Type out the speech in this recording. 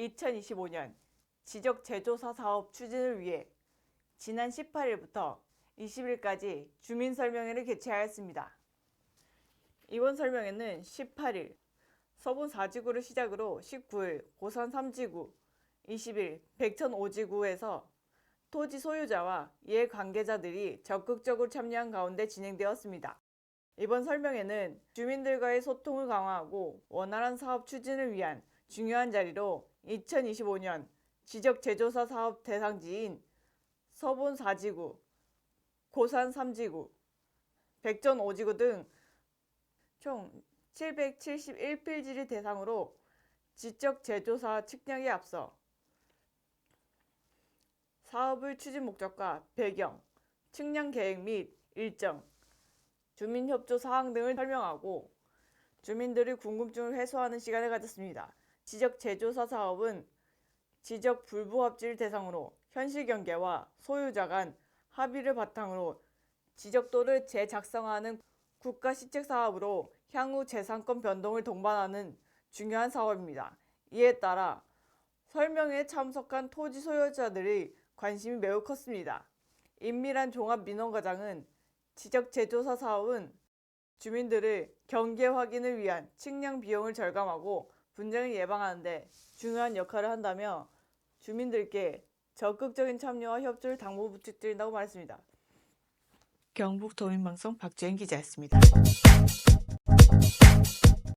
2025년 지적 제조사 사업 추진을 위해 지난 18일부터 20일까지 주민 설명회를 개최하였습니다. 이번 설명회는 18일 서본 4지구를 시작으로 19일 고산 3지구, 20일 백천 5지구에서 토지 소유자와 이해 관계자들이 적극적으로 참여한 가운데 진행되었습니다. 이번 설명회는 주민들과의 소통을 강화하고 원활한 사업 추진을 위한 중요한 자리로 2025년 지적 제조사 사업 대상지인 서본 4지구, 고산 3지구, 백전 5지구 등 총 771필지를 대상으로 지적 제조사 측량에 앞서 사업의 추진 목적과 배경, 측량 계획 및 일정, 주민 협조 사항 등을 설명하고 주민들의 궁금증을 해소하는 시간을 가졌습니다. 지적 제조사 사업은 지적 불부합지를 대상으로 현실 경계와 소유자 간 합의를 바탕으로 지적도를 재작성하는 국가 시책 사업으로 향후 재산권 변동을 동반하는 중요한 사업입니다. 이에 따라 설명회에 참석한 토지 소유자들의 관심이 매우 컸습니다. 임밀한 종합 민원과장은 지적 제조사 사업은 주민들의 경계 확인을 위한 측량 비용을 절감하고 분쟁을 예방하는데 중요한 역할을 한다며 주민들께 적극적인 참여와 협조를 당부 부탁드린다고 말했습니다. 경북도민방송 박주현 기자였습니다.